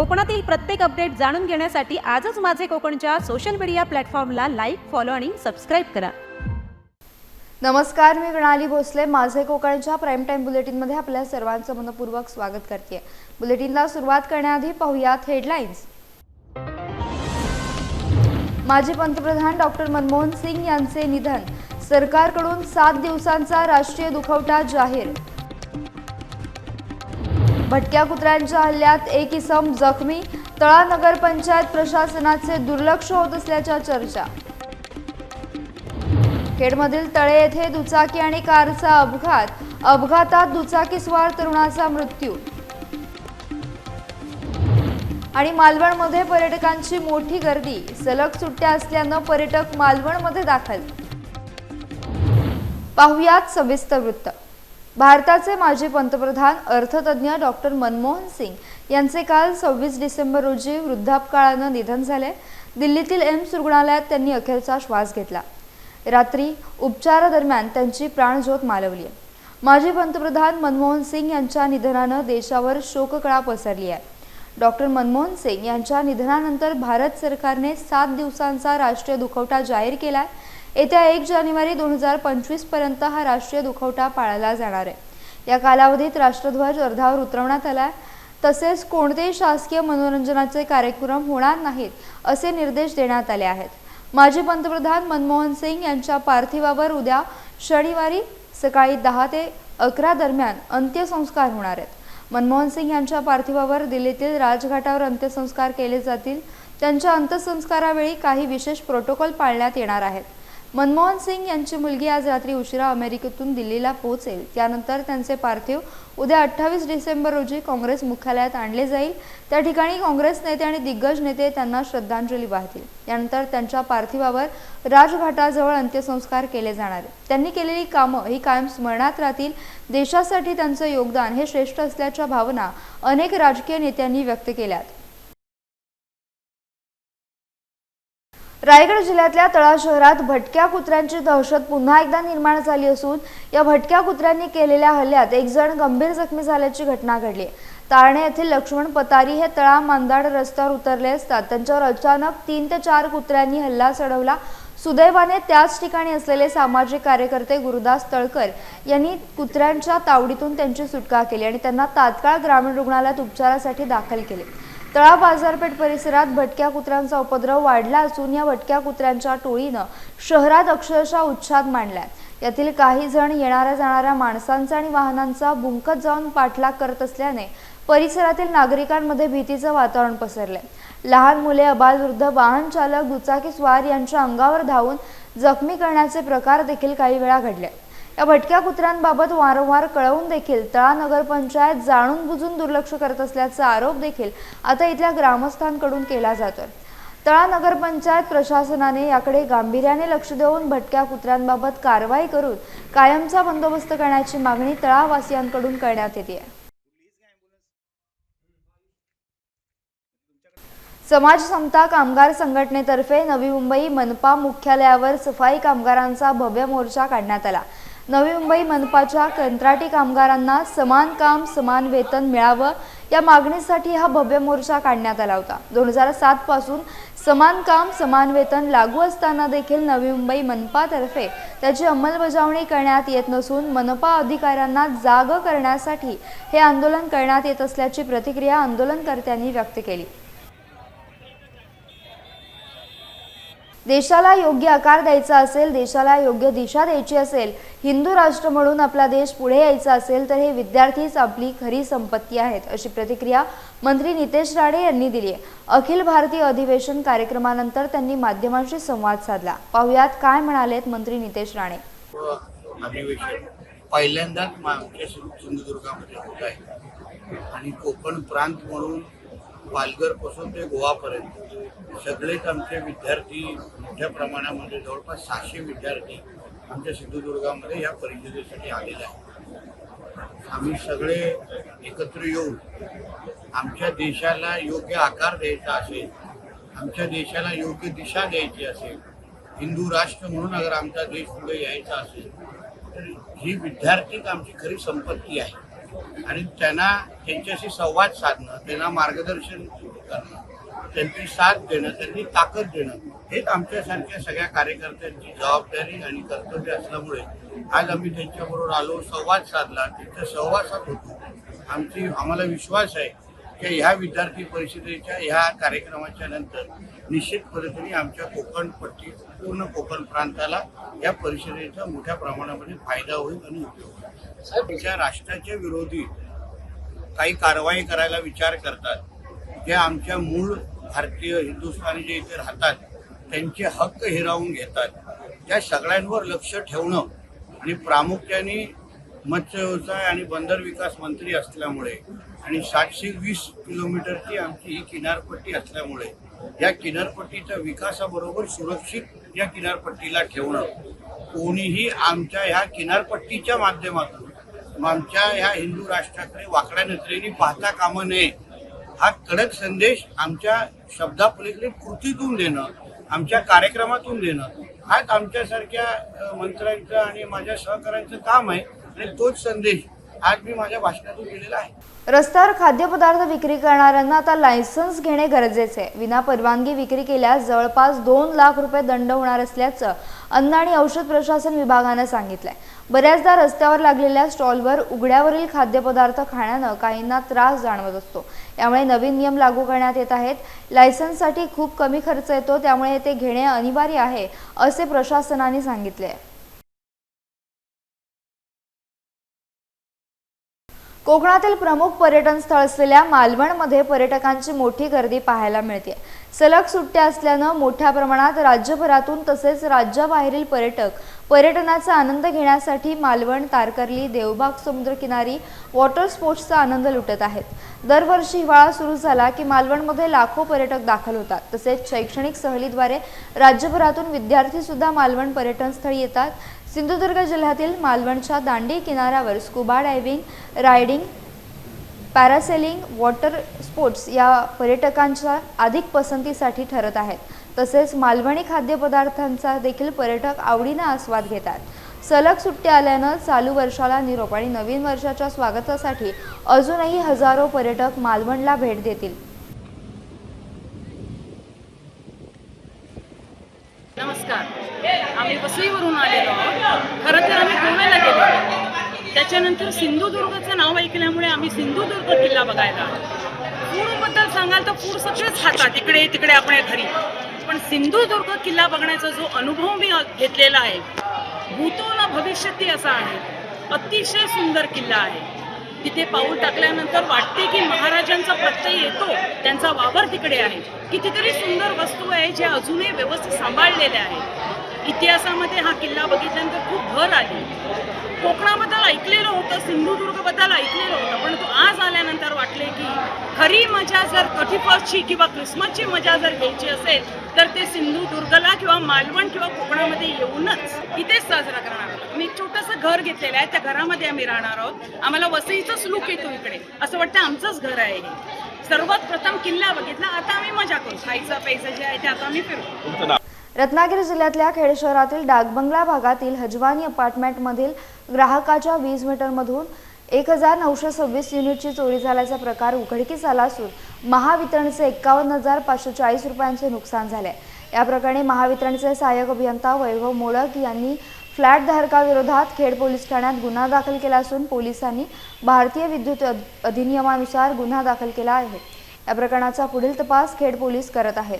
कोकणातील प्रत्येक अपडेट जाणून घेण्यासाठी आजच माझे कोकणच्या सोशल मीडिया प्लॅटफॉर्मला लाईक फॉलो आणि सबस्क्राईब करा. नमस्कार मी प्रणाली भोसले. माझे कोकणच्या प्राईम टाईम बुलेटिनमध्ये आपल्या सर्वांचं मनपूर्वक स्वागत करते. बुलेटिनला सुरुवात करण्याआधी पाहुयात हेडलाईन्स माजी पंतप्रधान डॉक्टर मनमोहन सिंग यांचे निधन. सरकारकडून सात दिवसांचा राष्ट्रीय दुखवटा जाहीर. भटक्या कुत्र्यांच्या हल्ल्यात एक इसम जखमी तळा नगरपंचायत प्रशासनाचे दुर्लक्ष होत असल्याच्या चर्चा. खेडमधील तळे येथे दुचाकी आणि कारचा अपघात अपघातात दुचाकीस्वार तरुणाचा मृत्यू. आणि मालवणमध्ये पर्यटकांची मोठी गर्दी सलग सुट्ट्या असल्यानं पर्यटक मालवणमध्ये दाखल. पाहुयात सविस्तर वृत्त. भारताचे माजी पंतप्रधान अर्थतज्ञ डॉक्टर मनमोहन सिंग यांचे काल सव्वीस डिसेंबर रोजी वृद्धापकाळानं निधन झाले. दिल्लीतील एम्स रुग्णालयात त्यांनी अखेरचा श्वास घेतला. रात्री उपचारादरम्यान त्यांची प्राणज्योत मालवली आहे. माजी पंतप्रधान मनमोहन सिंग यांच्या निधनानं देशावर शोककळा पसरली आहे. डॉक्टर मनमोहन सिंग यांच्या निधनानंतर भारत सरकारने सात दिवसांचा राष्ट्रीय दुखवटा जाहीर केला आहे येत्या एक जानेवारी दोन हजार पंचवीसपर्यंत हा राष्ट्रीय दुखवटा पाळला जाणार आहे. या कालावधीत राष्ट्रध्वज अर्धावर उतरवण्यात आला तसेच कोणतेही शासकीय मनोरंजनाचे कार्यक्रम होणार नाहीत असे निर्देश देण्यात आले आहेत. माजी पंतप्रधान मनमोहन सिंग यांच्या पार्थिवावर उद्या शनिवारी सकाळी दहा ते अकरा दरम्यान अंत्यसंस्कार होणार आहेत. मनमोहन सिंग यांच्या पार्थिवावर दिल्लीतील राजघाटावर अंत्यसंस्कार केले जातील. त्यांच्या अंत्यसंस्कारावेळी काही विशेष प्रोटोकॉल पाळण्यात येणार आहेत. मनमोहन सिंग यांची मुलगी आज रात्री उशिरा अमेरिकेतून दिल्लीला पोहोचेल. त्यानंतर त्यांचे पार्थिव उद्या अठ्ठावीस डिसेंबर रोजी काँग्रेस मुख्यालयात आणले जाईल. त्या ठिकाणी काँग्रेस नेते आणि दिग्गज नेते त्यांना श्रद्धांजली वाहतील. यानंतर त्यांच्या पार्थिवावर राजघाटाजवळ अंत्यसंस्कार केले जाणार त्यांनी केलेली कामं ही कायम स्मरणात राहतील. देशासाठी त्यांचं योगदान हे श्रेष्ठ असल्याच्या भावना अनेक राजकीय नेत्यांनी व्यक्त केल्यात. रायगड जिल्ह्यातल्या तळा शहरात भटक्या कुत्र्यांची दहशत पुन्हा एकदा निर्माण झाली असून या भटक्या कुत्र्यांनी केलेल्या हल्ल्यात एक जण गंभीर जखमी झाल्याची घटना घडली. तारणे येथील लक्ष्मण पतारी हे तळा मांदाड रस्त्यावर उतरले असतात. त्यांच्यावर अचानक तीन ते चार कुत्र्यांनी हल्ला चढवला. सुदैवाने त्याच ठिकाणी असलेले सामाजिक कार्यकर्ते गुरुदास तळकर यांनी कुत्र्यांच्या तावडीतून त्यांची सुटका केली आणि त्यांना तात्काळ ग्रामीण रुग्णालयात उपचारासाठी दाखल केले. तळा बाजारपेठ परिसरात भटक्या कुत्र्यांचा उपद्रव वाढला असून या भटक्या कुत्र्यांच्या टोळीनं शहरात अक्षरशः उच्छाद मांडलाय. यातील काही जण येणाऱ्या जाणाऱ्या माणसांचा आणि वाहनांचा भुंकत जाऊन पाठलाग करत असल्याने परिसरातील नागरिकांमध्ये भीतीचं वातावरण पसरलंय. लहान मुले अबालवृद्ध वाहन चालक दुचाकी स्वार यांच्या अंगावर धावून जखमी करण्याचे प्रकार देखील काही वेळा घडले. या भटक्या कुत्र्यांबाबत वारंवार कळवून देखील तळा नगरपंचायत जाणून बुजून दुर्लक्ष करत असल्याचा आरोप देखील आता इथल्या ग्रामस्थांकडून केला जातोय. तळा नगरपंचायत प्रशासनाने याकडे गांभीर्याने लक्ष देऊन भटक्या कुत्र्यांबाबत कारवाई करून कायमचा बंदोबस्त करण्याची मागणी तळावासियांकडून करण्यात येते. समाज समता कामगार संघटनेतर्फे नवी मुंबई मनपा मुख्यालयावर सफाई कामगारांचा भव्य मोर्चा काढण्यात आला. नवी मुंबई मनपाच्या कंत्राटी कामगारांना समान काम समान वेतन मिळावं या मागणीसाठी हा भव्य मोर्चा काढण्यात आला होता. दोन हजार सात पासून समान काम समान वेतन लागू असताना देखील नवी मुंबई मनपातर्फे त्याची अंमलबजावणी करण्यात येत नसून मनपा अधिकाऱ्यांना जाग करण्यासाठी हे आंदोलन करण्यात येत असल्याची प्रतिक्रिया आंदोलनकर्त्यांनी व्यक्त केली. देशाला योग्य आकार द्यायचा असेल देशाला योग्य दिशा द्यायची असेल हिंदू राष्ट्र म्हणून आपला देश पुढे यायचा असेल तर हे विद्यार्थीच आपली खरी संपत्ती आहेत अशी प्रतिक्रिया मंत्री नितेश राणे यांनी दिली आहे. अखिल भारतीय अधिवेशन कार्यक्रमानंतर त्यांनी माध्यमांशी संवाद साधला. पाहुयात काय म्हणालेत मंत्री नितेश राणे. पहिल्यांदाच सिंधुदुर्गामध्ये होत आहे. आणि कोकण प्रांत म्हणून पालघरपासून ते गोवापर्यंत. सगळेच आमचे विद्यार्थी मोठ्या प्रमाणामध्ये जवळपास सहाशे विद्यार्थी आमच्या सिंधुदुर्गामध्ये या परिषदेसाठी आलेले आहेत. आम्ही सगळे एकत्र येऊन आमच्या देशाला योग्य आकार द्यायचा असेल आमच्या देशाला योग्य दिशा द्यायची असेल हिंदू राष्ट्र म्हणून अगर आमचा देश पुढे यायचा असेल तर ही विद्यार्थीच आमची खरी संपत्ती आहे. आणि त्यांना त्यांच्याशी संवाद साधणं त्यांना मार्गदर्शन करणं त्यांची साथ देणं त्यांची ताकद देणं हेच आमच्यासारख्या सगळ्या कार्यकर्त्यांची जबाबदारी आणि कर्तव्य असल्यामुळे आज आम्ही त्यांच्याबरोबर आलो संवाद साधला त्यांच्या सहवासात होतो. आमची आम्हाला विश्वास आहे की ह्या विद्यार्थी परिषदेच्या ह्या कार्यक्रमाच्या नंतर निश्चित पद्धतीने आमच्या कोकण पट्टी पूर्ण कोकण प्रांताला या परिषदेचा मोठ्या प्रमाणामध्ये फायदा होईल आणि उपयोग होईल. आमच्या राष्ट्राच्या विरोधी काही कारवाई करायला विचार करतात जे आमच्या मूळ भारतीय हिंदुस्थानी जे इथे राहतात त्यांचे हक्क हिरावून घेतात. त्या सगळ्यांवर लक्ष ठेवणं आणि प्रामुख्याने मत्स्य व्यवसाय आणि बंदर विकास मंत्री असल्यामुळे आणि सातशे वीस किलोमीटरची आमची ही किनारपट्टी असल्यामुळे या किनारपट्टीच्या विकासाबरोबर सुरक्षित या किनारपट्टीला ठेवणं. कोणीही आमच्या ह्या किनारपट्टीच्या माध्यमातून आमच्या ह्या हिंदू राष्ट्राकडे वाकड्या नजरेने पाहता कामा नये. हा कडक संदेश आमच्या शब्दापलीकडे कृतीतून देणं आमच्या कार्यक्रमातून देणं हाच आमच्यासारख्या मंत्र्यांचं आणि माझ्या सहकाऱ्यांचं काम आहे. आणि तोच संदेश आज मी माझ्या भाषणातून दिलेला आहे. रस्त्यावर खाद्यपदार्थ विक्री करणाऱ्यांना आता लायसन्स घेणे गरजेचे. आहे विना परवानगी विक्री केल्यास जवळपास दोन लाख रुपये दंड होणार असल्याचं अन्न आणि औषध प्रशासन विभागानं सांगितलंय. बऱ्याचदा रस्त्यावर लागलेल्या स्टॉलवर उघड्यावरील खाद्यपदार्थ खाण्यानं काहींना त्रास जाणवत असतो. यामुळे नवीन नियम लागू करण्यात येत आहेत. लायसन्ससाठी खूप कमी खर्च येतो त्यामुळे ते घेणे अनिवार्य आहे असे प्रशासनाने सांगितले आहे कोकणातील प्रमुख पर्यटन स्थळ असलेल्या मालवणमध्ये पर्यटकांची मोठी गर्दी पाहायला मिळते. सलग सुट्ट्या असल्यानं मोठ्या प्रमाणात राज्यभरातून तसेच राज्याबाहेरील पर्यटक पर्यटनाचा आनंद घेण्यासाठी मालवण तारकर्ली देवबाग समुद्रकिनारी वॉटर स्पोर्ट्सचा आनंद लुटत आहेत. दरवर्षी हिवाळा सुरू झाला की मालवणमध्ये लाखो पर्यटक दाखल होतात. तसेच शैक्षणिक सहलीद्वारे राज्यभरातून विद्यार्थीसुद्धा मालवण पर्यटनस्थळी येतात. सिंधुदुर्ग जिल्ह्यातील मालवणच्या दांडी किनाऱ्यावर scuba diving riding parasailing water sports या पर्यटकांच्या अधिक पसंतीसाठी ठरत आहेत. तसेच मालवणी खाद्यपदार्थांचा देखील पर्यटक आवडीनं आस्वाद घेतात. सलग सुट्ट्या आल्यानं चालू वर्षाला निरोप आणि नवीन वर्षाच्या स्वागतासाठी अजूनही हजारो पर्यटक मालवणला भेट देतील. नमस्कार. आम्ही वसईवरून आलेलो आहोत. खरं तर आम्ही गोव्याला गेलो त्याच्यानंतर सिंधुदुर्गचं नाव ऐकल्यामुळे आम्ही सिंधुदुर्ग किल्ला बघायला आलो. फूडबद्दल सांगाल तर फूड सगळेच खातात इकडे तिकडे आपल्या घरी. पण सिंधुदुर्ग किल्ला बघण्याचा जो अनुभव मी घेतलेला आहे भूतो ना भविष्यती असा आहे. अतिशय सुंदर किल्ला आहे. तिथे पाऊल टाकल्यानंतर वाटते की महाराजांचा प्रत्यय येतो त्यांचा वावर तिकडे आहे. कितीतरी सुंदर वस्तू आहे ज्या अजूनही व्यवस्थित सांभाळलेल्या आहेत. इतिहासामध्ये हा किल्ला बघितल्यानंतर खूप भर आली. कोकणाबद्दल ऐकलेलं होतं सिंधुदुर्गबद्दल ऐकलेलं होतं पण तो आज आल्यानंतर वाटले की खरी मजा जर कठीपसची किंवा क्रिसमसची मजा जर घ्यायची असेल तर ते सिंधुदुर्गला किंवा मालवण किंवा कोकणामध्ये येऊनच इथेच साजरा करणार आहोत. मी एक छोटंसं घर घेतलेलं आहे त्या घरामध्ये आम्ही राहणार आहोत. आम्हाला वसईचाच लुक येतो इकडे. असं वाटतं आमचंच घर आहे हे. सर्वात प्रथम किल्ला बघितला आता आम्ही मजा करू. खायचं प्यायचं जे आहे ते आता आम्ही फिरू. रत्नागिरी जिल्ह्यातल्या खेड शहरातील डाकबंगला भागातील हजवानी अपार्टमेंटमधील ग्राहकाच्या वीज मीटरमधून एक हजार नऊशे सव्वीस युनिटची चोरी झाल्याचा प्रकार उघडकीस आला असून महावितरणचे एक्कावन्न हजार पाचशे चाळीस रुपयांचे नुकसान झाले. या प्रकरणी महावितरणचे सहाय्यक अभियंता वैभव मोडक यांनी फ्लॅट धारकाविरोधात खेड पोलीस ठाण्यात गुन्हा दाखल केला असून पोलिसांनी भारतीय विद्युत अधिनियमानुसार गुन्हा दाखल केला आहे. या प्रकरणाचा पुढील तपास खेड पोलीस करत आहेत.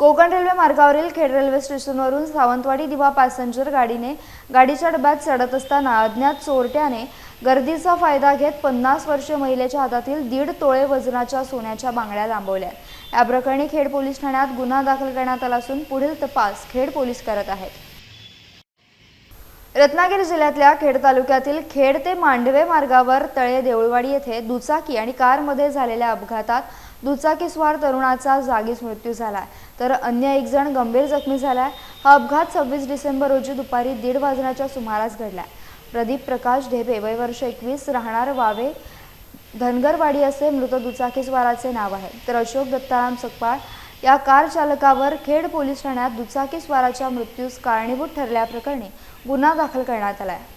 कोकण रेल्वे मार्गावरील खेड रेल्वे स्टेशनवरून सावंतवाडी दिवा पॅसेंजर गाडीने गाडीच्या डब्यात चढत असताना अज्ञात चोरट्याने गर्दीचा फायदा घेत पन्नास वर्षीय महिलेच्या हातातील दीड तोळे वजनाच्या सोन्याच्या बांगड्या लांबवल्या. या प्रकरणी खेड पोलीस ठाण्यात गुन्हा दाखल करण्यात आला असून पुढील तपास खेड पोलीस करत आहेत. रत्नागिरी जिल्ह्यातल्या खेड तालुक्यातील खेड ते मांडवे मार्गावर तळे देऊळवाडी येथे दुचाकी आणि कारमध्ये झालेल्या अपघातात दुचाकीस्वार तरुणाचा जागीच मृत्यू झाला तर अन्य एक जण गंभीर जखमी झाला हा अपघात सव्वीस डिसेंबर रोजी दुपारी दीड वाजण्याच्या सुमारास घडला प्रदीप प्रकाश ढेबे वय वर्ष एकवीस राहणार वावे धनगरवाडी असे मृत दुचाकीस्वाराचे नाव आहे. तर अशोक दत्ताराम सकपाळ या कार चालकावर खेड पोलीस ठाण्यात दुचाकीस्वाराच्या मृत्यूस कारणीभूत ठरल्याप्रकरणी गुन्हा दाखल करण्यात आला आहे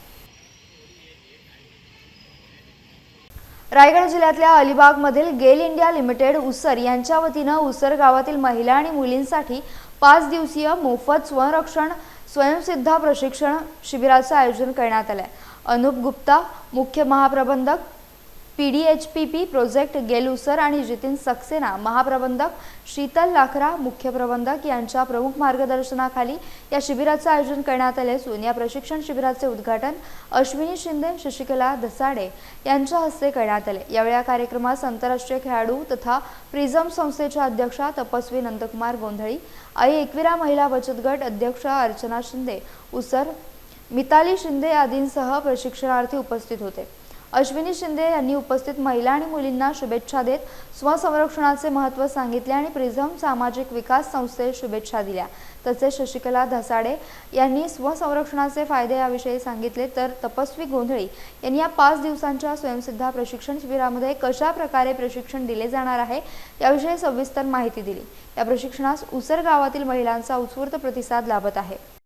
रायगड जिल्ह्यातल्या अलिबागमधील गेल इंडिया लिमिटेड उसर यांच्या वतीनं उसर गावातील महिला आणि मुलींसाठी पाच दिवसीय मोफत स्वरक्षण स्वयंसिद्धा प्रशिक्षण शिबिराचं आयोजन करण्यात आलं आहे अनुप गुप्ता मुख्य महाप्रबंधक P D H P P project गेलुसर आणि जितीन सक्सेना महाप्रबंधक शीतल लाखरा मुख्य प्रबंधक यांच्या प्रमुख मार्गदर्शनाखाली या शिबिराचं आयोजन करण्यात आले असून या प्रशिक्षण शिबिराचे उद्घाटन अश्विनी शिंदे शशिकला दसाडे यांच्या हस्ते करण्यात आले. यावेळी या कार्यक्रमास आंतरराष्ट्रीय खेळाडू तथा प्रिझम संस्थेच्या अध्यक्षा तपस्वी नंदकुमार गोंधळी आई एकविरा महिला बचत गट अध्यक्षा अर्चना शिंदे उसर मिताली शिंदे आदींसह प्रशिक्षणार्थी उपस्थित होते. अश्विनी शिंदे यांनी उपस्थित महिला आणि मुलींना शुभेच्छा देत स्वसंरक्षणाचे महत्त्व सांगितले आणि प्रिझम सामाजिक विकास संस्थेस शुभेच्छा दिल्या. तसेच शशिकला धसाडे यांनी स्वसंरक्षणाचे फायदे याविषयी सांगितले तर तपस्वी गोंधळी यांनी या पाच दिवसांच्या स्वयंसिद्धा प्रशिक्षण शिबिरामध्ये कशा प्रकारे प्रशिक्षण दिले जाणार आहे याविषयी सविस्तर माहिती दिली. या प्रशिक्षणास उसर गावातील महिलांचा उत्स्फूर्त प्रतिसाद लाभत आहे.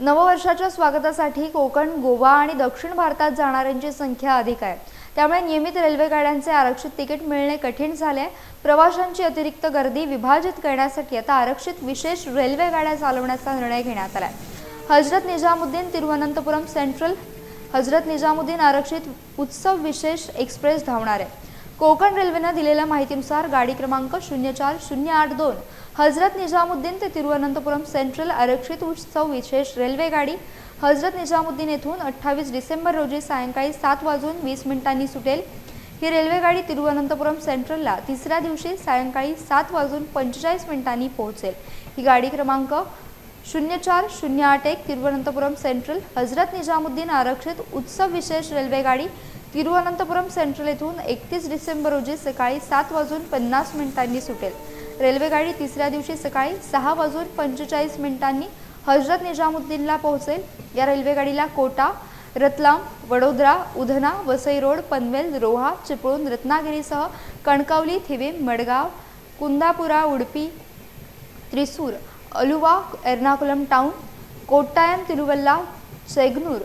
नववर्षाच्या स्वागतासाठी कोकण गोवा आणि दक्षिण भारतात जाणाऱ्यांची संख्या अधिक आहे. त्यामुळे नियमित रेल्वे गाड्यांचे आरक्षित तिकीट मिळणे कठीण झाले प्रवाशांची अतिरिक्त गर्दी विभाजित करण्यासाठी आता आरक्षित विशेष रेल्वे गाड्या चालवण्याचा निर्णय घेण्यात आला हजरत निजामुद्दीन तिरुवनंतपुरम सेंट्रल हजरत निजामुद्दीन आरक्षित उत्सव विशेष एक्सप्रेस धावणार आहे. कोकण रेल्वेनं दिलेल्या माहितीनुसार गाडी क्रमांक शून्य चार शून्य आठ दोन हजरत निजामुद्दीन ते तिरुवनंतपुरम सेंट्रल आरक्षित उत्सव विशेष रेल्वे गाडी हजरत निजामुद्दीन येथून अठ्ठावीस डिसेंबर रोजी सायंकाळी सात वाजून वीस मिनिटांनी सुटेल. ही रेल्वेगाडी तिरुवनंतपुरम सेंट्रलला तिसऱ्या दिवशी सायंकाळी सात वाजून पंचेचाळीस मिनिटांनी पोहोचेल. ही गाडी क्रमांक शून्य चार शून्य आठ एक तिरुवनंतपुरम सेंट्रल हजरत निजामुद्दीन आरक्षित उत्सव विशेष रेल्वेगाडी तिरुअनंतपुरम तिरुवनंतपुरम सेंट्रल येथून एकतीस डिसेंबर रोजी सकाळी सात वाजून पन्नास मिनिटांनी सुटेल. रेल्वेगाडी तिसऱ्या दिवशी सकाळी सहा वाजून पंचेचाळीस मिनिटांनी हजरत निजामुद्दीनला पोहोचेल. या रेल्वेगाडीला कोटा रतलाम वडोदरा उधना वसई रोड पनवेल रोहा चिपळूण रत्नागिरीसह कणकवली थिविम मडगाव कुंदापुरा उडपी त्रिसूर अलुवा एर्नाकुलम टाउन कोट्टायम तिरुवल्ला चेगनूर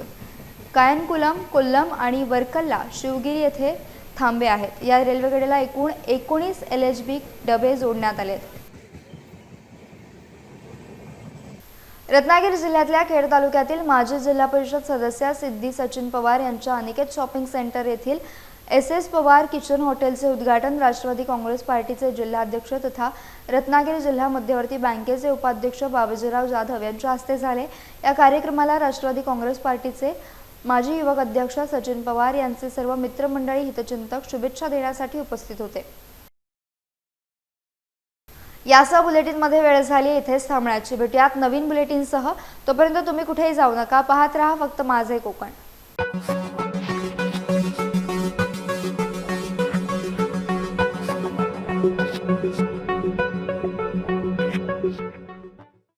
कायनकुलम कोल्लम आणि वर्कल्ला शिवगिरी येथे थांबे आहेत. या रेल्वेगाडीला एकूण एकोणीस एल एच बी डबे जोडण्यात आले रत्नागिरी जिल्ह्यातल्या खेड तालुक्यातील माजी जिल्हा परिषद सदस्य सिद्धी सचिन पवार यांच्या अनिकेत शॉपिंग सेंटर येथील एस एस पवार किचन हॉटेलचे उद्घाटन राष्ट्रवादी काँग्रेस पार्टीचे जिल्हाध्यक्ष तथा रत्नागिरी जिल्हा मध्यवर्ती बँकेचे उपाध्यक्ष बाबाजीराव जाधव यांच्या हस्ते झाले. या कार्यक्रमाला राष्ट्रवादी काँग्रेस पार्टीचे माजी युवक अध्यक्ष सचिन पवार यांचे सर्व मित्रमंडळी हितचिंतक शुभेच्छा देण्यासाठी उपस्थित होते. यासह बुलेटिनमध्ये वेळ झाली इथेच थांबण्याची. भेटूयात नवीन बुलेटिनसह. तोपर्यंत तुम्ही कुठेही जाऊ नका. पाहत राहा फक्त माझे कोकण.